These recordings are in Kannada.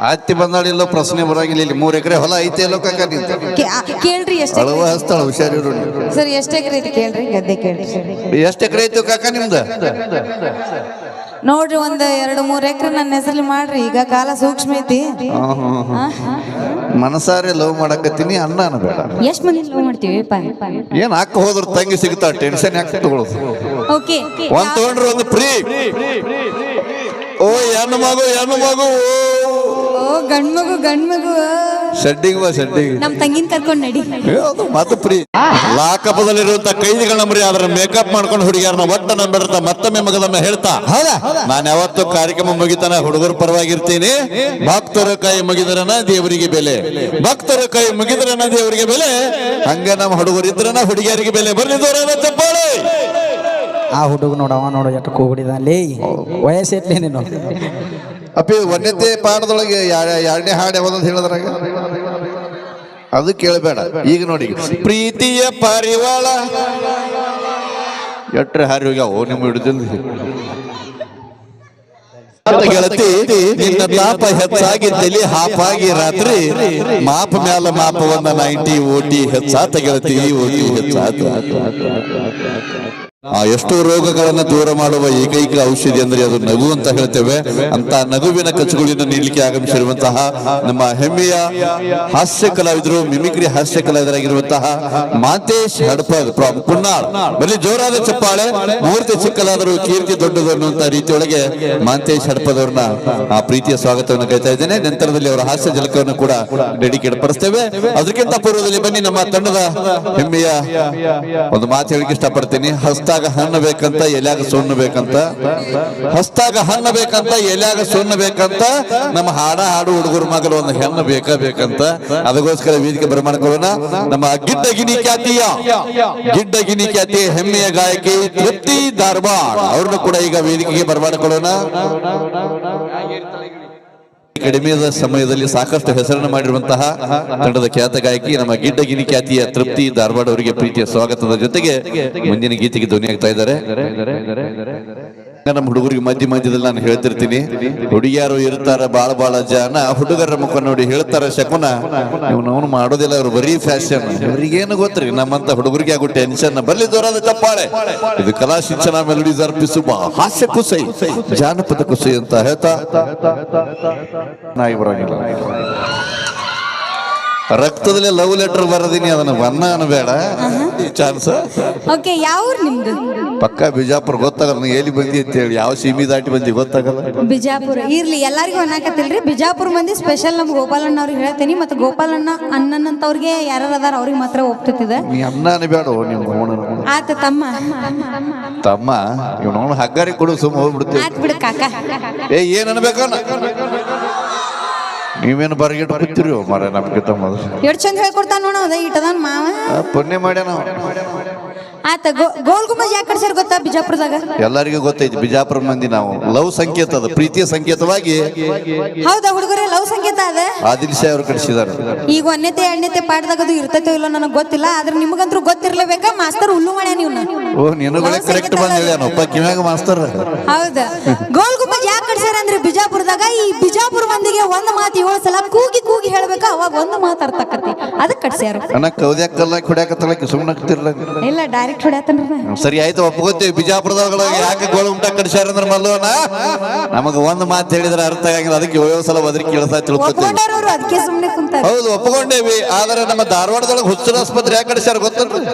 ಹತ್ತಿ ಬಂದಾಳಿಲ್ಲ ಪ್ರಶ್ನೆ ಬರಂಗಿಲ್ಲ ಇಲ್ಲಿ ಮೂರ್ ಎಕರೆ ಹೊಲ ಐತೆ ಎಲ್ಲೋ ಕಾಕ ನಿಂತ ಕೇಳ್ರಿ ಎಷ್ಟು ಅಳವ ಹಸ್ತಾಳ ಹುಷಾರಿರು ಸರ್ ಎಷ್ಟು ಎಕರೆ ಐತಿ ಕೇಳ್ರಿ ಗದ್ದೆ ಕೇಳ್ರಿ. ಎಷ್ಟು ಎಕರೆ ಐತಿ ಕಾಕ ನಿಮ್ದ? ನೋಡ್ರಿ ಒಂದ್ ಎರಡು ಮೂರ್ ಎಕರೆ ನನ್ನ ಹೆಸರಲ್ಲಿ ಮಾಡ್ರಿ ಈಗ ಕಾಲ ಸೂಕ್ಷ್ಮ ಐತಿ. ಮನಸಾರೆ ಲವ್ ಮಾಡಕತ್ತೀನಿ ಅನ್ನ ಅನ್ಬೇಡ ಎಷ್ಟ್ ಮಂದಿ ಲವ್ ಮಾಡ್ತೀವಿ ಏನ್ ಹಾಕ ಹೋದ್ರ ತಂಗಿ ಸಿಗ್ತಾ ಟೆನ್ಷನ್ ಯಾಕೆ ತಗೊಳ್ಳೋದು ಓಕೆ. ಒಂದ್ ತಗೊಂಡ್ರೆ ಒಂದು ಫ್ರೀ ಓ ಹೆಣ್ಣು ಮಗು ಹೆಣ್ಣು ಮಗು ಓ. ಗಂಡ್ ಮಗು ಗಂಡ್ ಮಗು ಶೆಡ್ಡಿಗೆ ಬಾ ಶೆಡ್ಡಿಗೆ ನಮ್ ತಂಗಿನ ಕರ್ಕೊಂಡ್ ನಡಿ. ಮತ್ತೆ ಪ್ರೀ. ಲಾಕಪದಲ್ಲಿರುವಂತ ಕೈದಿಗಳ ನಂಬರಿ ಅದರ ಮೇಕಪ್ ಮಾಡ್ಕೊಂಡು ಹುಡುಗಿಯರನ್ನ ಒಟ್ಟ ನಂಬಿಡ್ತಾ ಮತ್ತೊಮ್ಮೆ ಮಗದಮ್ಮ ಹೇಳ್ತಾ ಹೌದಾ? ನಾನು ಯಾವತ್ತು ಕಾರ್ಯಕ್ರಮ ಮುಗಿತಾನ ಹುಡುಗರ ಪರವಾಗಿರ್ತೀನಿ. ಭಕ್ತರ ಕೈ ಮುಗಿದ್ರನ ದೇವರಿಗೆ ಬೆಲೆ. ಭಕ್ತರ ಕೈ ಮುಗಿದ್ರನ ದೇವರಿಗೆ ಬೆಲೆ. ಹಂಗ ನಮ್ಮ ಹುಡುಗರು ಇದ್ರನ ಹುಡುಗಿಯರಿಗೆ ಬೆಲೆ. ಬರ್ಲಿ ದೂರ ಚಪ್ಪಾಳೆ? ಆ ಹುಡುಗ ನೋಡ ಯಾಕೆ ನೋಡು ಅಲ್ಲಿ ಕೂಡಿದ ಲೇ ವಯಸ್ಸು ಎಟ್ಲಿ ನೀನು ಅಪ್ಪಿ ಒಂದನೇ ಪಾಠದೊಳಗೆ ಎರಡನೇ ಹಾಡು ಯಾವ್ದಂತ ಹೇಳಿದ್ರಾಗ ಅದು ಕೇಳಬೇಡ. ಈಗ ನೋಡಿ. ಪ್ರೀತಿಯ ಪಾರಿವಾಳ. ಎಟ್ರೆ ಹಾರಿ ಹೋಗ್ಯಾವ? ನಿಮ್ಮ ಹಿಡಿದಿಲ್ಲ ಗೆಳತಿ ನಿನ್ನ ತಾಪ ಹೆಚ್ಚಾಗಿ ತಲೆ ಹಾಪಾಗಿ ರಾತ್ರಿ ಮಾಪ ಮ್ಯಾಲ ಮಾಪವನ್ನ ನೈಂಟಿ ಓಟಿ ಹೆಚ್ಚಾತ ಗೆಳತಿ ಓಟಿ ಹೆಚ್ಚಾತ. ಆ ಎಷ್ಟೋ ರೋಗಗಳನ್ನ ದೂರ ಮಾಡುವ ಏಕೈಕ ಔಷಧಿ ಅಂದ್ರೆ ಅದು ನಗು ಅಂತ ಹೇಳ್ತೇವೆ. ಅಂತ ನಗುವಿನ ಕಚ್ಚುಗಳನ್ನು ನೀಡಲಿಕ್ಕೆ ಆಗಮಿಸಿರುವಂತಹ ನಮ್ಮ ಹೆಮ್ಮೆಯ ಹಾಸ್ಯ ಕಲಾವಿದರು, ಮಿಮಿಕ್ರಿ ಹಾಸ್ಯ ಕಲಾವಿದರಾಗಿರುವಂತಹ ಮಾತೇಶ್ ಹಡಪದ್ ಬರೀ ಜೋರಾದ ಚಪ್ಪಾಳೆ, ಮೂರ್ತಿ ಚಿಕ್ಕಲಾದರೂ ಕೀರ್ತಿ ದೊಡ್ಡದು ಅನ್ನುವಂತ ರೀತಿಯೊಳಗೆ ಮಾಂತೇಶ್ ಹಡಪದ್ ಅವ್ರನ್ನ ಆ ಪ್ರೀತಿಯ ಸ್ವಾಗತವನ್ನು ಕೈತಾ ಇದ್ದೇನೆ. ನಂತರದಲ್ಲಿ ಅವರ ಹಾಸ್ಯ ಜಲಕವನ್ನು ಕೂಡ ಡೆಡಿಕೇಟ್ ಪಡಿಸ್ತೇವೆ. ಅದಕ್ಕಿಂತ ಪೂರ್ವದಲ್ಲಿ ಬನ್ನಿ, ನಮ್ಮ ತಂಡದ ಹೆಮ್ಮೆಯ ಒಂದು ಮಾತು ಹೇಳಿಕೆ ಇಷ್ಟಪಡ್ತೀನಿ. ಹಸ್ತಾಗ ಹಣ್ಣು ಬೇಕಂತ ಎಲ್ಯಾಗ ಸುಣ್ಣ ಬೇಕಂತ ಹಸ್ತಾಗ ಹಣ್ಣು ಬೇಕಂತ ಎಲ್ಯಾಗ ಸುಣ್ಣ ಬೇಕಂತ ನಮ್ಮ ಹಾಡ ಹಾಡು ಹುಡುಗರು ಮಗಲು ಒಂದು ಹೆಣ್ಣು ಬೇಕ ಬೇಕಂತ? ಅದಕ್ಕೋಸ್ಕರ ವೇದಿಕೆ ಬರಮಾಡ್ಕೊಳ್ಳೋಣ ನಮ್ಮ ಗಿಡ್ಡಗಿನಿ ಖ್ಯಾತಿಯ ಗಿಡ್ಡಗಿನಿ ಖ್ಯಾತಿಯ ಹೆಮ್ಮೆಯ ಗಾಯಕಿ ತೃಪ್ತಿ ಧಾರವಾಡ. ಅವ್ರನ್ನು ಕೂಡ ಈಗ ವೇದಿಕೆಗೆ ಬರಮಾಡ್ಕೊಳ್ಳೋಣ ಕಡಿಮೆಯ ಸಮಯದಲ್ಲಿ ಸಾಕಷ್ಟು ಹೆಸರನ್ನು ಮಾಡಿರುವಂತಹ ತಂಡದ ಖ್ಯಾತ ಗಾಯಕಿ, ನಮ್ಮ ಗಿಡ್ಡಗಿನಿ ಖ್ಯಾತಿಯ ತೃಪ್ತಿ ಧಾರವಾಡ ಅವರಿಗೆ ಪ್ರೀತಿಯ ಸ್ವಾಗತದ ಜೊತೆಗೆ ಮುಂದಿನ ಗೀತೆಗೆ ಧ್ವನಿ ಆಗ್ತಾ ಇದ್ದಾರೆ. ನಮ್ಮ ಹುಡುಗರಿಗೆ ಮಧ್ಯ ಮಧ್ಯದಲ್ಲಿ ನಾನು ಹೇಳ್ತಿರ್ತೀನಿ? ಹುಡುಗಿಯಾರು ಇರ್ತಾರ, ಬಾಳ ಬಾಳ ಜನ. ಹುಡುಗರ ಮುಖ ನೋಡಿ ಹೇಳ್ತಾರ ಶಕುನ. ಇವನವನು ಮಾಡೋದಿಲ್ಲ ಅವ್ರು ಬರೀ ಫ್ಯಾಷನ್ ಇವ್ರಿಗೇನು ಗೊತ್ತ್ರಿ? ನಮ್ಮಂತ ಹುಡುಗರಿಗೆ ಆಗೋ ಟೆನ್ಷನ್ ಬರ್ಲಿ ದೊರದ ಚಪ್ಪಾಳೆ. ಇದು ಕಲಾ ಶಿಕ್ಷಣ ಮೆಲುಡೀಸ್ ಅರ್ಪಿಸುವ ಹಾಸ್ಯ ಕುಸೈ. ಜಾನಪದ ಕುಸೈ ಅಂತ ಹೇಳ್ತಾ. ನಾಯಿ ಬರೋಂಗಿಲ್ಲ ರಕ್ತದಲ್ಲಿ ಲವ್ ಲೆಟರ್ ಬರದೀನಿ ಅದನ್ನ ಬನ್ನ ಅನ್ಬೇಡ. ಚಾನ್ಸ್ ಓಕೆ ಯಾವ ನಿಮ್ದು? ಪಕ್ಕ ಬಿಜಾಪುರ ಗೊತ್ತಾಗಲ್ಲ ನೀ ಎಲ್ಲಿ ಬಂದಿ ಅಂತ ಹೇಳಿ. ಯಾವ ಸೀಮಿ ದಾಟಿ ಬಂದಿ ಗೊತ್ತಾಗಲ್ಲ. ಬಿಜಾಪುರ. ಇರ್ಲಿ ಎಲ್ಲರಿಗೂ ಅನ್ನಕತ್ತಿಲ್ರಿ. ಬಿಜಾಪುರ ಮಂದಿ ಸ್ಪೆಷಲ್ ನಮ್ ಗೋಪಾಲಣ್ಣ ಅವ್ರಿಗೆ ಹೇಳ್ತೀನಿ. ಮತ್ತೆ ಗೋಪಾಲಣ್ಣ ಅಣ್ಣನಂತವ್ರಿಗೆ ಯಾರು ಅದಾರ ಅವ್ರಿಗೆ ಮಾತ್ರ ಒಪ್ತಿದೆ. ನೀ ಅನ್ನ ಅನ್ಬೇಡ ಆತ ತಮ್ಮ. ತಮ್ಮ ಇವನು ಹಗ್ಗಾರಿ ಕೊಡು ಸುಮ್ಮ ಹೋಗ್ಬಿಡ್ತೀವಿ. ಆತ್ ಬಿಡು ಕಾಕ. ಏ ಏನ್ ಅನ್ಬೇಕನ್ನ ನೀವೇನು ಬರಗಿಟ್ಟು ಬರ್ತೀರಿ ಮರ ನಮ್ಗಿಂತ ಮೊದಲು ಎಷ್ಟ್ ಚಂದ ಹೇಳ್ಕೊಡ್ತಾನ ನೋಡ ಅದ ಇಟ್ಟದನ್ ಮಾವ. ಪುಣ್ಯ ಮಾಡ್ಯಾನ. ಆತ ಗೋಲ್ ಗುಂಬಜ್ ಯಾಕೆ ಕಡ್ಸ್ಯಾರ ಗೊತ್ತಾ ಬಿಜಾಪುರದಾಗ? ಎಲ್ಲರಿಗೂ ಗೊತ್ತೈತಿ ಬಿಜಾಪುರ ಮಂದಿ ನಾವು ಲವ್ ಸಂಕೇತ ಅದು ಪ್ರೀತಿಯ ಸಂಕೇತವಾಗಿ. ಹೌದಾ ಹುಡುಗರೇ? ಲವ್ ಸಂಗೀತ ಅದ? ಆದಿಲ್ ಶಾ ಅವರು ಕಳಿಸಿದಾರೆ. ಈಗ ಒಂದನೇತೆ ಎರಡನೇತೆ ಪಾಠದಾಗ ಅದು ಇರ್ತೈತೋ ಇಲ್ಲೋ ನನಗೆ ಗೊತ್ತಿಲ್ಲ ಆದ್ರೆ ನಿಮಗಂತೂ ಗೊತ್ತಿರ್ಲೇಬೇಕಾ? ಮಾಸ್ತರ್ ಹುಲ್ಲು ಮಾಡ್ಯ ನೀವು ಓ ನಿನಗಳೇ ಕರೆಕ್ಟ್ ಬಂದ್ ಹೇಳ್ಯಾನಪ್ಪ ಕಿವ್ಯಾಗ ಮಾಸ್ತರ್? ಹೌದ. ಗೋಲ್ ಗುಂಬಜ್ ಯಾಕೆ ಕಟ್ಸ್ಯಾರ ಅಂದ್ರೆ ಬಿಜಾಪುರದಾಗ ಈ ಬಿಜಾಪುರ ಮಂದಿಗೆ ಒಂದ್ ಮಾತು ಏಳು ಸಲ ಕೂಗಿ ಕೂಗಿ ಹೇಳ್ಬೇಕ? ಅವಾಗ ಒಂದು ಮಾತು ಅರ್ಥ ಆಕತಿ ಅದಕ್ಕೆ ಕಟ್ಸ್ಯಾರ ಅಣ್ಣ ಕೌದ್ಯಾಕ ಕಲ್ಲ ಕುಡ್ಯಾಕತ್ತಲಕ್ಕೆ ಸುಮ್ಮನೆ ಇಲ್ಲ ಡೈರೆಕ್ಟ್ ಹೊಡ್ಯಾತನ್ರಿ ಸರಿ ಆಯ್ತು ಒಪ್ಕೋತೀವಿ. ಬಿಜಾಪುರದಾಗ ಯಾಕೆ ಗೋಲ್ ಗುಂಟ ಕಡಿಸ್ಯಾರ ಅಂದ್ರೆ ಮಲ್ಲೋಣ ನಮಗೆ ಒಂದು ಮಾತು ಹೇಳಿದ್ರೆ ಅರ್ಥ ಆಗಿಲ್ಲ ಅದಕ್ಕೆ ಏಳು ಸಲ ಬದ್ರಿ ಕೇಳ್ತಾ ತಿಳ್ಕೊತೀವಿ. ಅದಕ್ಕೆ ಸುಮ್ಮನೆ ಕುಂತಾರ. ಹೌದು ಒಪ್ಕೊಂಡೇವಿ. ಆದ್ರೆ ನಮ್ಮ ಧಾರವಾಡದೊಳಗೆ ಹುಚ್ಚರ ಆಸ್ಪತ್ರೆ ಯಾಕೆ ಕಡಿಸ್ಯಾರ ಗೊತ್ತಲ್ರಿ?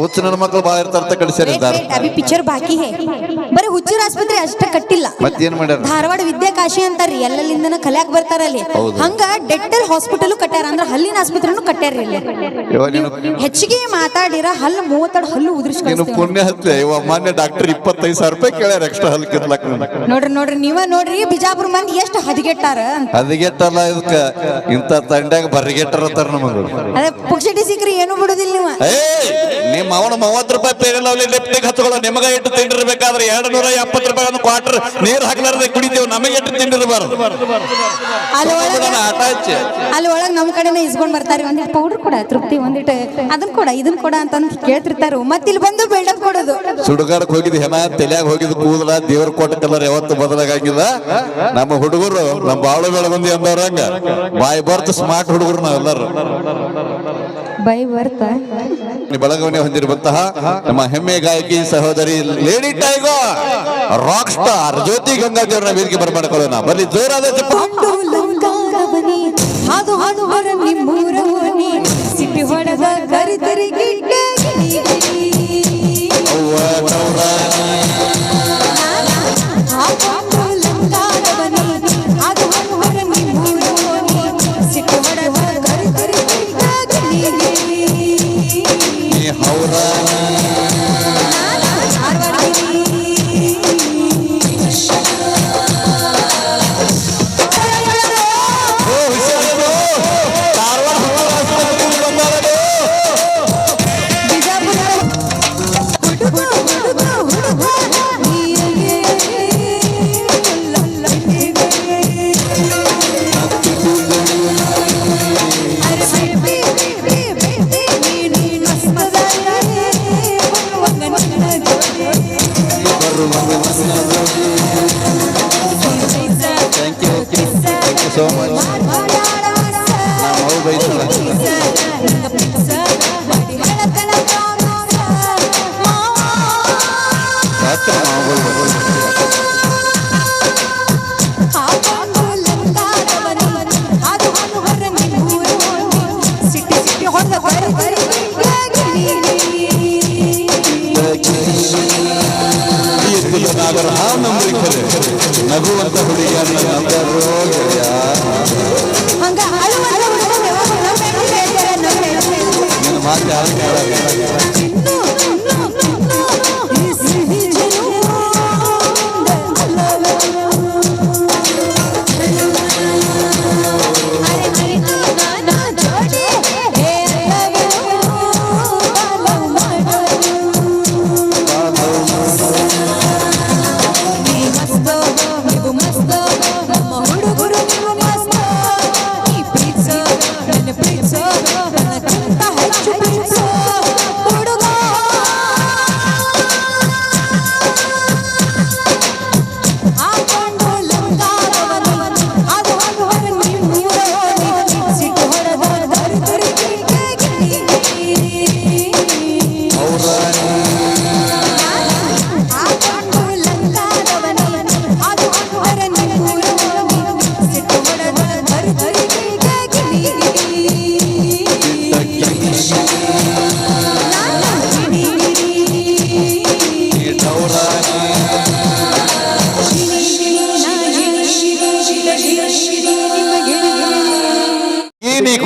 ಹುಚ್ಚು ನನ್ನ ಮಕ್ಕಳು ಬಾಳ ಇರ್ತಾರ ಕಳಿಸಿದ್ದಾರೆ ಧಾರ ಅಭಿ ಪಿಕ್ಚರ್ ಬಾಕಿ ಹೇ. ಬರೀ ಹುಚ್ಚರ ಆಸ್ಪತ್ರೆ ಅಷ್ಟ ಕಟ್ಟಿಲ್ಲ. ಮತ್ತೇನ್ ಮಾಡ್ಯಾರ? ಧಾರವಾಡ ವಿದ್ಯಾಕಾಶಿ ಅಂತಾರ್ರಿ ಎಲ್ಲೆಲ್ಲಿಂದನ ಕಲ್ಯಾಕ್ ಬರ್ತಾರ ಅಲ್ಲಿ. ಹಂಗ ಡೆಂಟಲ್ ಹಾಸ್ಪಿಟಲ್ ಕಟ್ಯಾರ ಅಂದ್ರ ಹಲ್ಲಿನ ಆಸ್ಪತ್ರೆನು ಕಟ್ಯಾರ ಇಲ್ಲಿ. ಹೆಚ್ಚಿಗೆ ಮಾತಾಡಿರ ಹಲ್ಲು ಮೂವತ್ತೆರಡು ಹಲ್ಲು ನೀನು ಉದುರಿಸ್ಕೊಳ್ತೀವಿ ಪುಣ್ಯ ಹತ್ತೆ ಇವ ಮಾನ್ಯ ಡಾಕ್ಟರ್ ಇಪ್ಪತ್ತೈದು ಸಾವಿರ ರೂಪಾಯಿ ಕೇಳ್ಯಾರ ಎಕ್ಸ್ಟ್ರಾ ಹಲ್ ಕಿರ್ಲಕ್ ನೋಡ್ರಿ ನೋಡ್ರಿ ನೀವ ನೋಡ್ರಿ ಬಿಜಾಪುರ ಮಂದಿ ಎಷ್ಟು ಹದಗೆಟ್ಟಾರ? ಹದಿಗೆಟ್ಟಲ್ಲ ಇದಕ್ಕೆ. ಇಂತ ತಂಡ್ಯಾಗ ಬರ್ರಿಗೆಟ್ಟರ್ ಅಂತಾರ ನಮಗ. ಅದೇ ಪುಕ್ಷಟಿ ಸಿಕ್ಕ್ರಿ ಏನು ಬಿಡುದಿಲ್ಲ ನೀವ. ನಿಮ್ಮ ಅವನು ಮೂವತ್ತು ರೂಪಾಯಿ ಪೇರಲವ್ಲಿ ಲಿಪ್ಟಿಗೆ ಹಚ್ಕೊಳ್ಳೋ ನಿಮಗೆ ಇಟ್ಟು ತಿಂಡಿರ್ಬೇಕಾದ್ರೆ ಎರಡು ನೂರ ಎಪ್ಪತ್ತು ರೂಪಾಯಿ ಒಂದು ಕ್ವಾರ್ಟರ್ ನೀರು ಹಾಕ್ಲಾರ್ದೆ ಕುಡಿತೇವೆ ನಮಗೆ ಇಟ್ಟು ತಿಂಡಿರ್ಬಾರ್ದು ಅಲ್ಲಿ ಒಳಗೆ ಆಟ ಹಚ್ಚಿ ಅಲ್ಲಿ ಒಳಗೆ ನಮ್ಮ ಕಡೆನೇ ಇಸ್ಕೊಂಡ್ ಬರ್ತಾರೆ ಒಂದಿಟ್ಟು ಪೌಡರ್ ಕೂಡ ತೃಪ್ತಿ ಒಂದಿಟ್ಟು ಅದನ್ನ ಕೂಡ ಇದನ್ನ ಕೂಡ ಅಂತ ಕೇಳ್ತಿರ್ತಾರು. ಮತ್ತೆ ಇಲ್ಲಿ ಬಂದು ಬಿಲ್ಡಪ್ ಕೊಡೋದು. ಸುಡುಗಾಡಕ್ ಹೋಗಿದ್ ಹೆಣ ತಲೆಯಾಗ ಹೋಗಿದ್ ಕೂದಲ ದೇವ್ರ ಕೊಟ್ಟ ಕಲರ್ ಯಾವತ್ತು ಬದಲಾಗಿಲ್ಲ ನಮ್ಮ ಹುಡುಗರು ನಮ್ಮ ಬಾಳು ಬೆಳಗುಂದಿ ಅಂದವ್ರಂಗ ಬಾಯ್ ಬರ್ತ್ ಸ್ಮಾರ್ಟ್ ಹುಡುಗರು ನಾವೆಲ್ಲರೂ. ಬೈ ಬರ್ತಾ. ಬೆಳಗವನೆ ಹೊಂದಿರುವಂತಹ ನಮ್ಮ ಹೆಮ್ಮೆ ಗಾಯಕಿ ಸಹೋದರಿ ಲೇಡಿ ಟೈಗೋ ರಾಕ್ ಸ್ಟಾರ್ ಜ್ಯೋತಿ ಗಂಗಾದೇವ್ರನ್ನ ವೇದಿಕೆ ಬರ್ಮಾಡ್ಕೊಳ್ಳೋಣ. ಬರ್ಲಿ ಜೋರಾದ ಹಾದು ಹಾದು ಹೊರ ನಿಮ್ಮೂರವನಿ ಸಿಟಿ ಹೊಡೆದ ಕರಿತರಿ ಗಿಡ್ಡ ಕುಲನಾಗರ ಆ ನಂಬರಿ ಖರೆ ನಗುವಂತ ಹುಡುಗಿಯನ್ನ ನಂಬರು ಗೆಳೆಯ. ಹಂಗ ಅಳುವಂತ ಹುಡುಗರು ಯಾವಾಗ್ಲೂ ನಮ್ಮ ಹೆಂಡ್ತಿ ಹೇಳ್ತಾರೆ, ನಮ್ಮ ಹೆಂಡ್ತಿ ಹೇಳ್ತಾರೆ. ನಿನ್ನ ಮಾತು ಯಾರು ಕೇಳಲ್ಲ.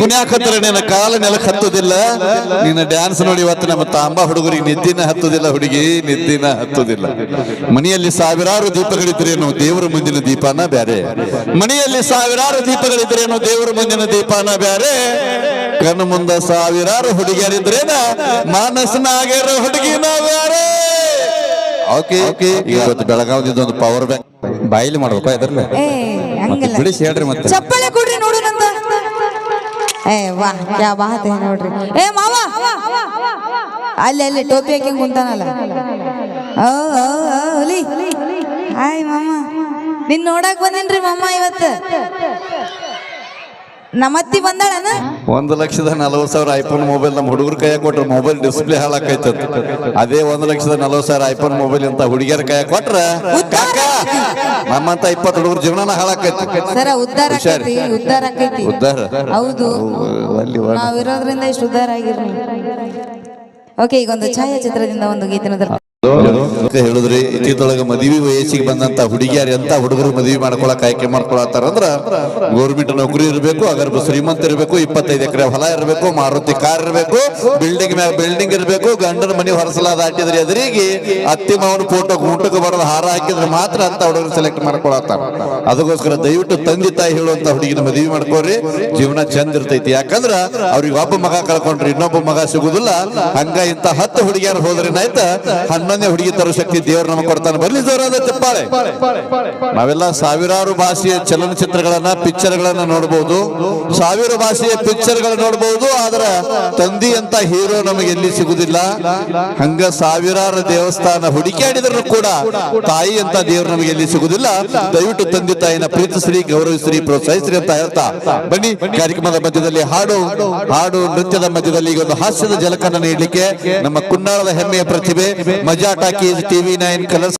ನೀ ನಿನ್ನ ಕಾಲ ನೆಲಕ್ಕೆ ಹತ್ತುದಿಲ್ಲ. ನಿನ್ನ ಡ್ಯಾನ್ಸ್ ನೋಡಿ ಇವತ್ತು ನಮ್ಮ ತಾಂಬ ಹುಡುಗರಿಗೆ ನಿದ್ದಿನ ಹತ್ತುದಿಲ್ಲ ಹುಡುಗಿ ನಿದ್ದಿನ ಹತ್ತುದಿಲ್ಲ. ಮನೆಯಲ್ಲಿ ಸಾವಿರಾರು ದೀಪಗಳಿದ್ರೇನು ದೇವರ ಮುಂದಿನ ದೀಪಾನ ಬ್ಯಾರೆ. ಮನೆಯಲ್ಲಿ ಸಾವಿರಾರು ದೀಪಗಳಿದ್ರೇನು ದೇವರ ಮುಂದಿನ ದೀಪಾನ ಬ್ಯಾರೆ. ಕಣ್ಣು ಮುಂದ ಸಾವಿರಾರು ಹುಡುಗಿಯರಿದ್ರೇನ ಮಾನಸನಾಗಿರೋ ಹುಡುಗಿನ ಬ್ಯಾರೆ. Okay okay. ಇವತ್ತು ಬೆಳಗಾವಿದ ಒಂದು ಪವರ್ ಬ್ಯಾಂಕ್ ಬಾಯಿಲಿ ಮಾಡ್ಬೇಕು ಅದರಲ್ಲಿ ಬಿಡಿಸಿ ಹೇಳ್ರಿ ಮತ್ತೆ. ಚಪ್ಪಳೆ ಏ ವಾ ಯಾ ಬಾತ್ ನೋಡ್ರಿ. ಏ ಮಾವ ಅಲ್ಲಿ ಅಲ್ಲಿ ಟೋಪಿ ಹಾಕಿ ಕುಂತಾನಲ್ಲ. ಓ, ಹುಲಿ. ಹಾಯ್ ಮಾಮ. ನಿನ್ ನೋಡಕ್ ಬಂದೇನ್ರಿ ಮಾಮ ಇವತ್ತು. ನಮ್ಮತ್ತಿ ಬಂದಾಳನ? ಒಂದು ಲಕ್ಷದ ನಲವತ್ತು ಸಾವಿರ ಐಫೋನ್ ಮೊಬೈಲ್ ನಮ್ಮ ಹುಡುಗರ ಕೈಯಾಗ ಕೊಟ್ರೆ ಮೊಬೈಲ್ ಡಿಸ್ಪ್ಲೇ ಹಾಳಾಕೈತ. ಅದೇ ಒಂದು ಲಕ್ಷದ ನಲವತ್ತು ಸಾವಿರ ಐಫೋನ್ ಮೊಬೈಲ್ ಅಂತ ಹುಡುಗಿಯರ ಕೈಯಾಗ ಕೊಟ್ರ? ಕಾಕ ನಮ್ಮಂತ ಇಪ್ಪತ್ತು ಹುಡುಗರ ಜೀವನ ಹಾಳಾಕೈತಿ. ಸರ ಉದ್ಧಾರ ಉದ್ದಾರ ಆಕೈತಿ ಉದ್ಧಾರ ಆಕೈತಿ. ಉದ್ಧಾರ ಹೌದು. ಅಲ್ಲಿ ಒಣ- ನಾವಿರೋದ್ರಿಂದ ಇಷ್ಟು ಉದ್ಧಾರ ಆಗಿರ್ಲಿ. ಓಕೆ ಈಗ ಒಂದು ಛಾಯಾಚಿತ್ರದಿಂದ ಒಂದು ಗೀತೆನ ಹೇಳಿದ್ರಿ. ಇತ್ತಿತ್ತೊಳಗ ಮದುವೆ ವಯಸ್ಸಿಗೆ ಬಂದಂತ ಹುಡುಗಿಯರು ಎಂತ ಹುಡುಗರು ಮದುವೆ ಮಾಡ್ಕೊಳಕ್, ಆಯ್ಕೆ ಮಾಡ್ಕೊಳತ್ತಾರ ಅಂದ್ರ ಗೌರ್ಮೆಂಟ್ ನೌಕರಿ ಇರಬೇಕು, ಅಗರ್ಭ ಶ್ರೀಮಂತ ಇರಬೇಕು, ಇಪ್ಪತ್ತೈದು ಎಕರೆ ಹೊಲ ಇರಬೇಕು, ಮಾರುತಿ ಕಾರ್ ಇರಬೇಕು ಬಿಲ್ಡಿಂಗ್ ಮ್ಯಾಗ ಬಿಲ್ಡಿಂಗ್ ಇರಬೇಕು, ಗಂಡನ ಮನೆ ಹೊರಸಲಾದ ದಾಟಿದ್ರೆ ಎದುರಿಗೆ ಅತ್ತಿ ಮಾವನ ಫೋಟೋ ಊಟಕ್ಕೆ ಬರೋದು ಹಾರ ಹಾಕಿದ್ರೆ ಮಾತ್ರ ಅಂತ ಹುಡುಗರು ಸೆಲೆಕ್ಟ್ ಮಾಡ್ಕೊಳತ್ತಾರ. ಅದಕ್ಕೋಸ್ಕರ ದಯವಿಟ್ಟು ತಂದೆ ತಾಯಿ ಹೇಳುವಂತ ಹುಡುಗಿನ ಮದುವೆ ಮಾಡ್ಕೋರಿ ಜೀವನ ಚಂದ ಇರ್ತೈತಿ. ಯಾಕಂದ್ರ ಅವ್ರಿಗೆ ಒಬ್ಬ ಮಗ ಕಳ್ಕೊಂಡ್ರಿ ಇನ್ನೊಬ್ಬ ಮಗ ಸಿಗುದಿಲ್ಲ. ಹಂಗ ಇಂತ ಹತ್ತು ಹುಡುಗಿಯರು ಹೋದ್ರೆ ಆಯ್ತಾ ಹನ್ನೊಂದನೇ ಹುಡುಗಿ ತರೋ ಶಕ್ತಿ ದೇವರು ನಮಗೆ ಕೊಡ್ತಾನೆ. ಬರ್ಲಿ ಜೋರಾದ ಚಪ್ಪಾಳೆ. ನಾವೆಲ್ಲ ಸಾವಿರಾರು ಭಾಷೆಯ ಚಲನಚಿತ್ರಗಳನ್ನ, ಪಿಕ್ಚರ್ಗಳನ್ನ ನೋಡಬಹುದು ಸಾವಿರ ಭಾಷೆಯ ಪಿಕ್ಚರ್ಗಳ ನೋಡಬಹುದು ಆದ್ರ ತಂದಿ ಅಂತ ಹೀರೋ ನಮಗೆ ಎಲ್ಲಿ ಸಿಗುದಿಲ್ಲ. ಹಂಗ ಸಾವಿರಾರು ದೇವಸ್ಥಾನ ಹುಡುಕಾಡಿದ್ರು ಕೂಡ ತಾಯಿ ಅಂತ ದೇವರು ನಮಗೆ ಎಲ್ಲಿ ಸಿಗುದಿಲ್ಲ. ದಯವಿಟ್ಟು ತಂದೆ ತಾಯಿನ ಪ್ರೀತಿಸ್ರಿ, ಗೌರವಿಸ್ರಿ, ಪ್ರೋತ್ಸಾಹಿಸ್ರಿ ಅಂತ ಹೇಳ್ತಾ ಬನ್ನಿ. ಕಾರ್ಯಕ್ರಮದ ಮಧ್ಯದಲ್ಲಿ ಹಾಡು ಹಾಡು ನೃತ್ಯದ ಮಧ್ಯದಲ್ಲಿ ಈಗ ಒಂದು ಹಾಸ್ಯದ ಜಲಕನ್ನ ನೀಡಲಿಕ್ಕೆ ನಮ್ಮ ಕುನ್ನಾಳದ ಹೆಮ್ಮೆಯ ಪ್ರತಿಭೆ ಮಜಾ talkies T V nine Colors